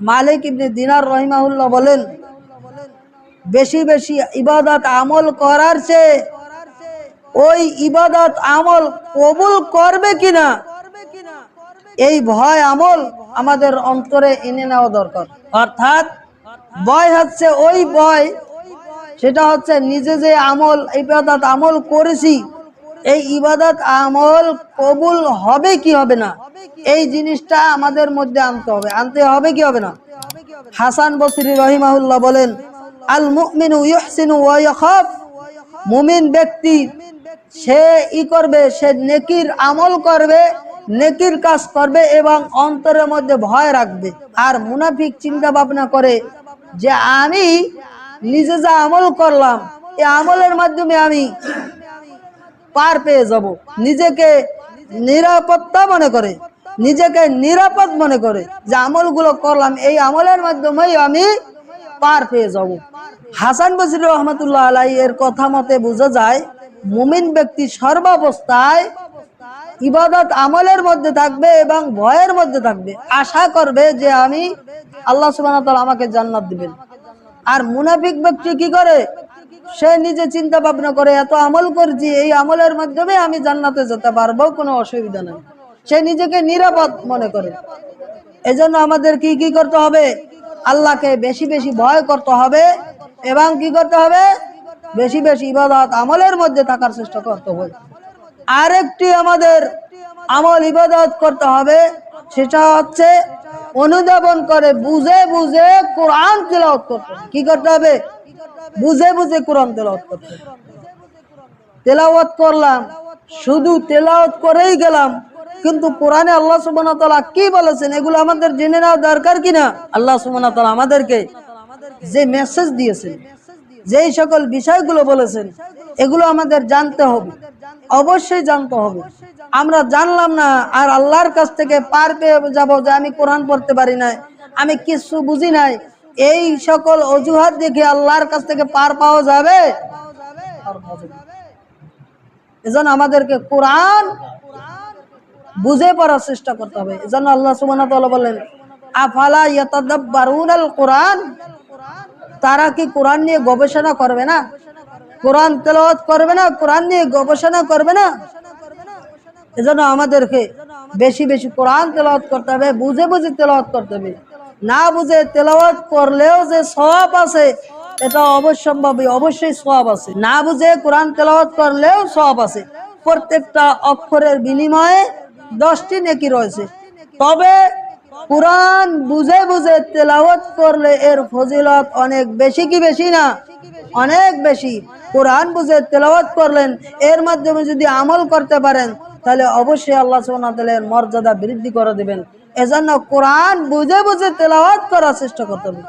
মালিক ইবনে দিনার রহিমাহুল্লাহ বলেন, বেশি বেশি ইবাদত আমল করার চেয়ে ওই ইবাদত আমল কবুল করবে কিনা? এই ভয় আমল আমাদের অন্তরে এনে নেওয়া দরকার। অর্থাৎ ভয় হচ্ছে ওই ভয়, সেটা হচ্ছে নিজে যে আমল, ইবাদত আমল করেছি এই ইবাদত আমল কবুল হবে কি হবে না? এই জিনিসটা আমাদের মধ্যে আনতে হবে। আনতে হবে কি হবে না? হাসান বসরি রহিমাহুল্লাহ বলেন, আল মুমিনু মুমিন ব্যক্তি, সে ই করবে, সে নেকির আমল করবে, নেকির কাজ করবে এবং অন্তরের মধ্যে ভয় রাখবে। আর মুনাফিক চিন্তা ভাবনা করে যে, আমি নিজে যা আমল করলাম এই আমলের মাধ্যমে আমি পার পেয়ে যাব। নিজেকে নিরাপত্তা মনে করে, নিজেকে নিরাপদ মনে করে যে আমলগুলো করলাম, এই আমলের মাধ্যমেই আমি পার পেয়ে যাব। হাসান বসির রহমতুল্লাহ আলাই এর কথা মতে বোঝা যায়, মুমিন ব্যক্তি সর্বাবস্থায় ইবাদত আমলের মধ্যে থাকবে এবং ভয়ের মধ্যে থাকবে। আশা করবে যে আমি আল্লাহ সুবাহ আমাকে জান্নাত দিবেন। আর মুনাফিক ব্যক্তি কি করে? সে নিজে চিন্তা ভাবনা করে, এত আমল করছি, এই আমলের মাধ্যমে আমি জান্নাতে যেতে পারব, কোনো অসুবিধা নেই। সে নিজেকে নিরাপদ মনে করে। এজন্য আমাদের কি কি করতে হবে? আল্লাহকে বেশি বেশি ভয় করতে হবে এবং কি করতে হবে? বেশি বেশি ইবাদত আমলের মধ্যে থাকার চেষ্টা করতে হবে। আরেকটি আমাদের আমল ইবাদত করতে হবে, সেটা হচ্ছে অনুধাবন করে, বুঝে বুঝে কোরআন তেলাওয়াত করতে কি করতে হবে? বুঝে বুঝে কোরআন তেলাওয়াত করতে তেলাওয়াত করলাম, শুধু তেলাওয়াত করেই গেলাম, কিন্তু কোরআনে আল্লাহ সুবহানাহু তাআলা কি বলেছেন? এগুলো আমাদের জেনে নেওয়া দরকার কিনা? আল্লাহ সুবহানাহু তাআলা আমাদেরকে যে মেসেজ দিয়েছেন যেই সকল বিষয়গুলো বলেছেন, এগুলো আমাদের জানতে হবে। অবশ্যই জানতে হবে। আমরা জানলাম না আর আল্লাহর কাছ থেকে পার পেয়ে যাব যে আমি কোরআন পড়তে পারি না আমি কিছু বুঝি নাই। এই সকল অজুহাত দেখে আল্লাহর কাছ থেকে পার পাওয়া যাবে। এজন্য আমাদেরকে কোরআন বুঝে পড়ার চেষ্টা করতে হবে। এজন্য আল্লাহ তাআলা বলেন আফালা ইয়াতাদাব্বারুনাল কোরআন তারা কি কোরআন নিয়ে গবেষণা করবে না? কোরআন তেলাওয়াত করবে না? কোরআন নিয়ে গবেষণা করবে না? এজন্য আমাদেরকে বেশি বেশি কোরআন তেলাওয়াত করতে হবে, বুঝে বুঝে তেলাওয়াত করতে হবে। না বুঝে তেলাওয়াত করলেও যে সব আছে, এটা অবশ্যম্ভাবী, অবশ্যই সব আছে। না বুঝে কোরআন তেলাওয়াত করলেও সব আছে। প্রত্যেকটা অক্ষরের বিনিময়ে দশটি নেকি রয়েছে। তবে কোরআন বুঝে বুঝে তেলাওয়াত করলে এর ফজিলত অনেক বেশি কি বেশি না? অনেক বেশি। কোরআন বুঝে তেলাওয়াত করলেন, এর মাধ্যমে যদি আমল করতে পারেন, তাহলে অবশ্যই আল্লাহ তাআলা মর্যাদা বৃদ্ধি করে দিবেন। এজন্য কোরআন বুঝে বুঝে তেলাওয়াত করার চেষ্টা করতে হবে।